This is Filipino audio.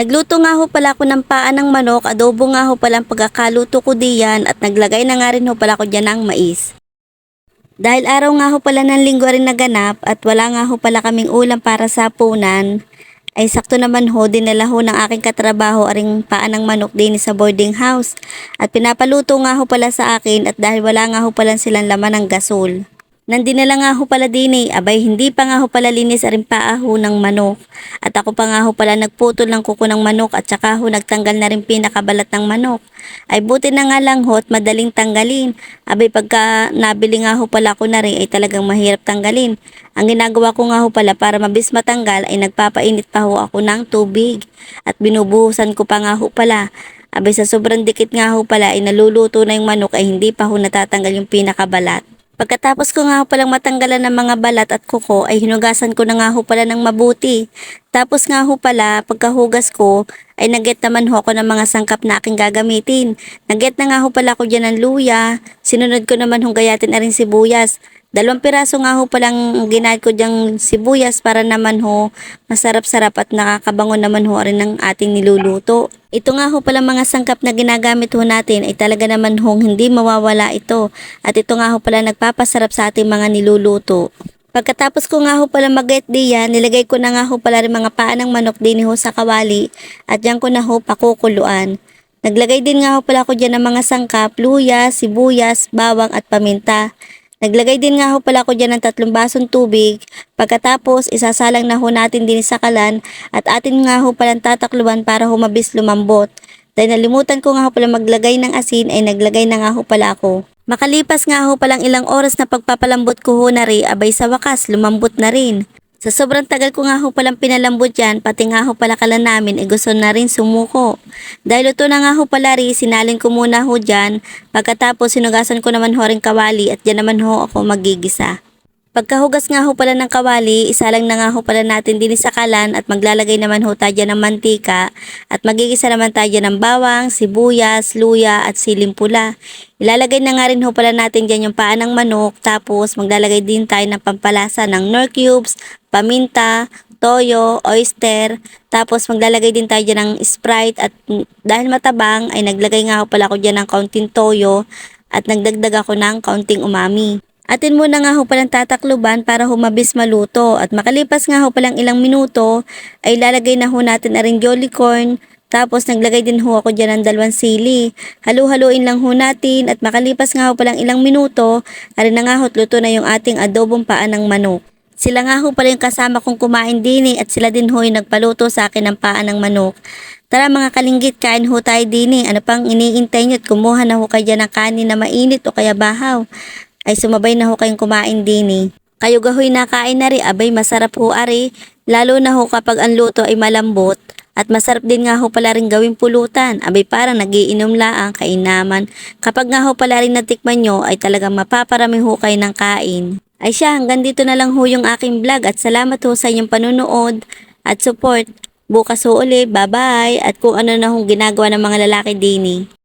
Nagluto nga ho pala ako ng paa ng manok, adobo nga ho pala ang pagkakaluto ko diyan at naglagay na nga rin ho pala ako dyan ng mais. Dahil araw nga ho pala ng linggo rin naganap at wala nga ho pala kaming ulam para sa punan, ay sakto naman ho dinala ho ng aking katrabaho aring paa ng manok din sa boarding house at pinapaluto nga ho pala sa akin at dahil wala nga ho pala silang laman ng gasol. Nandinala nga ho pala din eh, abay hindi pa nga ho pala linis aring paa ho ng manok. At ako pa nga ho pala nagputol ng kuko ng manok at saka ho nagtanggal na rin pinakabalat ng manok. Ay buti na nga lang ho at madaling tanggalin. Abay pagka nabili nga ho pala ko na rin ay talagang mahirap tanggalin. Ang ginagawa ko nga ho pala para mabis matanggal ay nagpapainit pa ho ako ng tubig. At binubuhusan ko pa nga ho pala. Abay sa sobrang dikit nga ho pala ay naluluto na yung manok ay hindi pa ho natatanggal yung pinakabalat. Pagkatapos ko nga ho palang matanggalan ng mga balat at kuko ay hinugasan ko na nga ho pala ng mabuti. Tapos nga ho pala pagkahugas ko ay naget naman ho ako ng mga sangkap na aking gagamitin. Naget na nga ho pala ako dyan ng luya. Sinunod ko naman hong gayatin na rin sibuyas. Dalawang piraso nga ho palang ginahit ko diyang sibuyas para naman ho masarap-sarap at nakakabango naman ho rin ng ating niluluto. Ito nga ho palang mga sangkap na ginagamit ho natin ay talaga naman hong hindi mawawala ito. At ito nga ho pala nagpapasarap sa ating mga niluluto. Pagkatapos ko nga ho pala mag-get diyan, nilagay ko na nga ho pala rin mga paa ng manok din ho sa kawali at diyan ko na ho pakukuluan. Naglagay din nga ho pala ako dyan ng mga sangkap, luya, sibuyas, bawang at paminta. Naglagay din nga ho pala ako dyan ng tatlong basong tubig. Pagkatapos, isasalang na ho natin din sa kalan at atin nga ho palang tatakluban para humabis lumambot. Dahil nalimutan ko nga ho pala maglagay ng asin ay naglagay na nga ho pala ako. Makalipas nga ho palang ilang oras na pagpapalambot ko ho na rin, abay sa wakas lumambot na rin. Sa sobrang tagal ko nga ho palang pinalambot yan, pati nga ho pala kala namin, eh gusto na rin sumuko. Dahil ito na nga ho pala rin, sinalin ko muna ho dyan, pagkatapos sinugasan ko naman ho rin kawali at dyan naman ho ako magigisa. Pagkahugas nga ho pala ng kawali, isalang na nga ho pala natin din sa kalan at maglalagay naman ho tayo ng mantika at magigisa naman tayo ng bawang, sibuyas, luya at siling pula. Ilalagay na nga rin ho pala natin dyan yung paa ng manok tapos maglalagay din tayo ng pampalasa ng nor cubes, paminta, toyo, oyster, tapos maglalagay din tayo dyan ng Sprite at dahil matabang ay naglagay nga ho pala ako dyan ng kaunting toyo at nagdagdag ako ng kaunting umami. Atin muna nga ho palang tatakluban para humabis maluto at makalipas nga ho palang ilang minuto ay lalagay na ho natin na rin jolly corn tapos naglagay din ho ako dyan ng dalawang sili. Halu-haluin lang ho natin at makalipas nga ho palang ilang minuto arin na nga ho luto na yung ating adobong paa ng manok. Sila nga ho pala yung kasama kong kumain din eh, at sila din ho yung nagpaluto sa akin ng paa ng manok. Tara mga kalinggit, kain ho tayo din eh. Ano pang iniintay nyo at kumuha na ho kayo ng kanin na mainit o kaya bahaw ay sumabay na ho kayong kumain din eh. Kayo gahoy nakain na rin, abay masarap ho ari, lalo na ho kapag ang luto ay malambot. At masarap din nga ho pala rin gawing pulutan, abay parang nagiinom laang kainaman. Kapag nga ho pala rin natikman nyo ay talagang mapaparami ho kayo ng kain. Ay siya, hanggang dito na lang ho yung aking vlog at salamat ho sa inyong panunood at support. Bukas ho ulit, bye bye at kung ano na hong ginagawa ng mga lalaki dini.